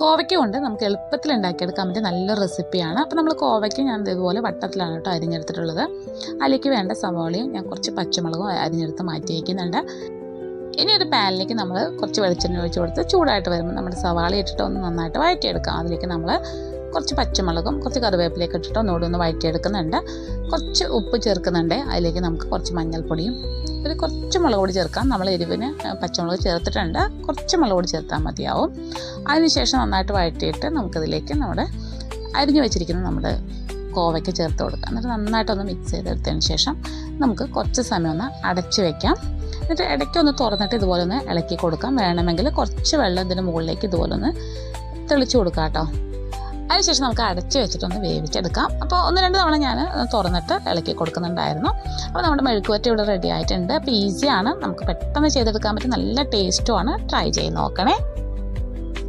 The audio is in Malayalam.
കോവയ്ക്ക കൊണ്ട് നമുക്ക് എളുപ്പത്തിൽ ഉണ്ടാക്കിയെടുക്കാൻ പറ്റിയ നല്ല റെസിപ്പിയാണ്. അപ്പോൾ നമ്മൾ കോവയ്ക്ക ഞാൻ ഇതുപോലെ വട്ടത്തിലാണ് കേട്ടോ അരിഞ്ഞെടുത്തിട്ടുള്ളത്. അതിലേക്ക് വേണ്ട സവാളയും ഞാൻ കുറച്ച് പച്ചമുളകും അരിഞ്ഞെടുത്ത് മാറ്റി വയ്ക്കുന്നുണ്ട് ഇനി ഒരു പാനിലേക്ക് നമ്മൾ കുറച്ച് വെളിച്ചെണ്ണ ഒഴിച്ച് കൊടുത്ത് ചൂടായിട്ട് വരുമ്പോൾ നമ്മുടെ സവാള ഇട്ടിട്ട് ഒന്ന് നന്നായിട്ട് വഴറ്റിയെടുക്കാം. അതിലേക്ക് നമ്മൾ കുറച്ച് പച്ചമുളകും കുറച്ച് കറിവേപ്പിലേക്ക് ഇട്ടിട്ട് ഒന്നുകൂടി ഒന്ന് വഴറ്റിയെടുക്കുന്നുണ്ട്. കുറച്ച് ഉപ്പ് ചേർക്കുന്നുണ്ട്. അതിലേക്ക് നമുക്ക് കുറച്ച് മഞ്ഞൾപ്പൊടിയും ഒരു കുറച്ച് മുളക് പൊടി ചേർക്കാം. നമ്മൾ എരിവിന് പച്ചമുളക് ചേർത്തിട്ടുണ്ട്. കുറച്ച് മുളക് പൊടി ചേർത്താൽ മതിയാവും. അതിനുശേഷം നന്നായിട്ട് വഴറ്റിയിട്ട് നമുക്കതിലേക്ക് നമ്മുടെ അരിഞ്ഞു വെച്ചിരിക്കുന്ന നമ്മുടെ കോവയ്ക്ക് ചേർത്ത് കൊടുക്കാം. എന്നിട്ട് നന്നായിട്ടൊന്ന് മിക്സ് ചെയ്തെടുത്തതിന് ശേഷം നമുക്ക് കുറച്ച് സമയം ഒന്ന് അടച്ച് വെക്കാം. എന്നിട്ട് ഇടയ്ക്ക് ഒന്ന് തുറന്നിട്ട് ഇതുപോലെ ഒന്ന് ഇളക്കി കൊടുക്കാം. വേണമെങ്കിൽ കുറച്ച് വെള്ളം ഇതിന് മുകളിലേക്ക് ഇതുപോലെ ഒന്ന് തെളിച്ച് കൊടുക്കാം കേട്ടോ. അതിനുശേഷം നമുക്ക് അടച്ച് വെച്ചിട്ടൊന്ന് വേവിച്ചെടുക്കാം. അപ്പോൾ ഒന്ന് രണ്ട് തവണ ഞാൻ തുറന്നിട്ട് ഇളക്കി കൊടുക്കുന്നുണ്ടായിരുന്നു. അപ്പോൾ നമ്മുടെ മെഴുക്കുവറ്റ ഇവിടെ റെഡി ആയിട്ടുണ്ട്. അപ്പോൾ ഈസിയാണ് നമുക്ക് പെട്ടെന്ന് ചെയ്തെടുക്കാൻ പറ്റും നല്ല ടേസ്റ്റുമാണ് ട്രൈ ചെയ്ത് നോക്കണേ.